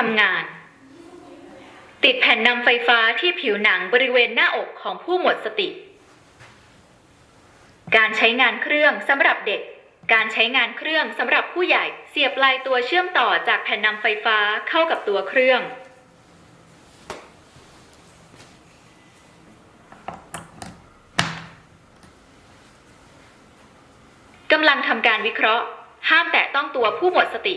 ทำงาน ติดแผ่นนำไฟฟ้าที่ผิวหนังบริเวณหน้าอกของผู้หมดสติ การใช้งานเครื่องสำหรับเด็ก การใช้งานเครื่องสำหรับผู้ใหญ่เสียบลายตัวเชื่อมต่อจากแผ่นนำไฟฟ้าเข้ากับตัวเครื่องกำลังทำการวิเคราะห์ ห้ามแตะต้องตัวผู้หมดสติ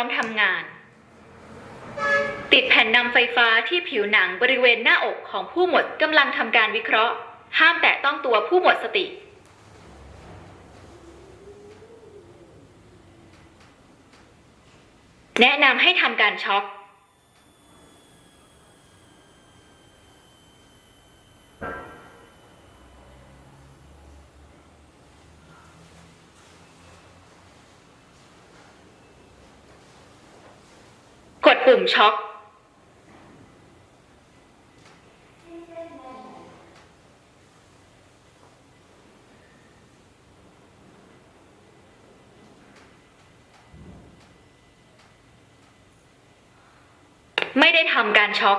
องพร้อมทำงาน ติดแผ่นนำไฟฟ้าที่ผิวหนังบริเวณหน้าอกของผู้หมดกำลังทำการวิเคราะห์ ห้ามแตะต้องตัวผู้หมดสติแนะนำให้ทำการช็อคุ่มช็อก ไม่ได้ทำการช็อก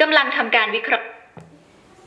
กำลังทำการวิเคราะห์